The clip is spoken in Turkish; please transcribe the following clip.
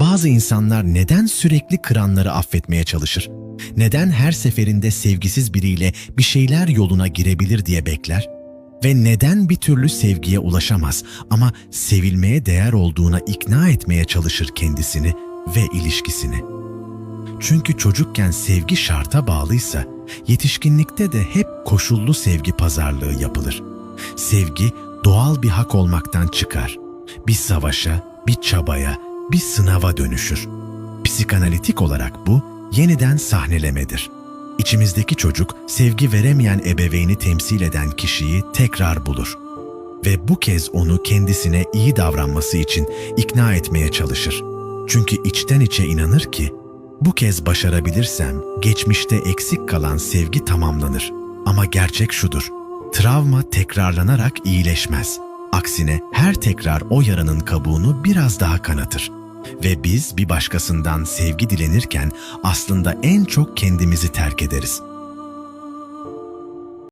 Bazı insanlar neden sürekli kıranları affetmeye çalışır? Neden her seferinde sevgisiz biriyle bir şeyler yoluna girebilir diye bekler? Ve neden bir türlü sevgiye ulaşamaz ama sevilmeye değer olduğuna ikna etmeye çalışır kendisini ve ilişkisini? Çünkü çocukken sevgi şarta bağlıysa, yetişkinlikte de hep koşullu sevgi pazarlığı yapılır. Sevgi doğal bir hak olmaktan çıkar. Bir savaşa, bir çabaya, bir sınava dönüşür. Psikanalitik olarak bu yeniden sahnelemedir. İçimizdeki çocuk sevgi veremeyen ebeveyni temsil eden kişiyi tekrar bulur ve bu kez onu kendisine iyi davranması için ikna etmeye çalışır. Çünkü içten içe inanır ki bu kez başarabilirsem geçmişte eksik kalan sevgi tamamlanır. Ama gerçek şudur. Travma tekrarlanarak iyileşmez. Aksine her tekrar o yaranın kabuğunu biraz daha kanatır. Ve biz bir başkasından sevgi dilenirken aslında en çok kendimizi terk ederiz.